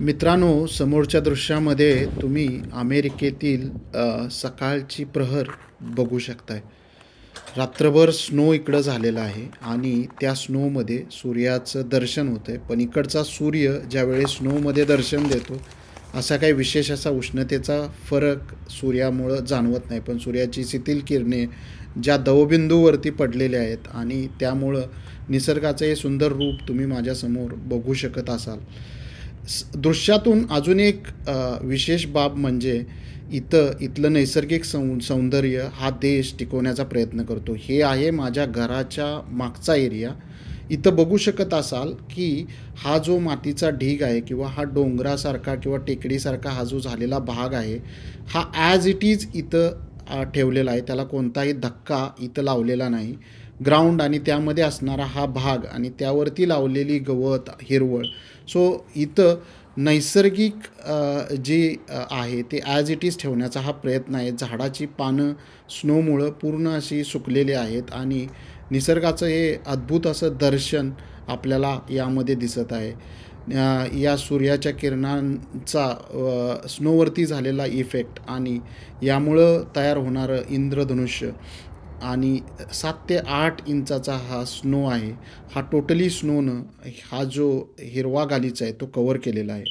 मित्रांनो समोरच्या दृश्यामध्ये तुम्ही अमेरिकेतील सकाळची प्रहर बघू शकताय. रात्रभर स्नो इकडं झालेला आहे आणि त्या स्नोमध्ये सूर्याचं दर्शन होतं आहे पण इकडचा सूर्य ज्यावेळेस स्नोमध्ये दर्शन देतो असा काही विशेष असा उष्णतेचा फरक सूर्यामुळं जाणवत नाही. पण सूर्याची शिथिल किरणे ज्या दवबिंदूवरती पडलेल्या आहेत आणि त्यामुळं निसर्गाचं हे सुंदर रूप तुम्ही माझ्यासमोर बघू शकत असाल. दृश्यातून अजून एक विशेष बाब म्हणजे इथं इथलं नैसर्गिक सौ सौंदर्य हा देश टिकवण्याचा प्रयत्न करतो. हे आहे माझ्या घराच्या मागचा एरिया. इथं बघू शकत असाल की हा जो मातीचा ढीग आहे किंवा हा डोंगरासारखा किंवा टेकडीसारखा हा जो झालेला भाग आहे हा ॲज इट इज इथं ठेवलेला आहे. त्याला कोणताही धक्का इथं लावलेला नाही. ग्राउंड आणि त्यामध्ये असणारा हा भाग आणि त्यावरती लावलेली गवत हिरवळ. सो इथं नैसर्गिक जी आहे ते ॲज इट इज ठेवण्याचा हा प्रयत्न आहे. झाडाची पानं स्नोमुळं पूर्ण अशी सुकलेली आहेत आणि निसर्गाचं हे अद्भुत असं दर्शन आपल्याला यामध्ये दिसत आहे. या सूर्याच्या किरणांचा स्नोवरती झालेला इफेक्ट आणि यामुळं तयार होणारं इंद्रधनुष्य आणि सात ते आठ इंचाचा हा स्नो आहे. हा टोटली स्नोनं हा जो हिरवा गालीचा आहे तो कवर केलेला आहे.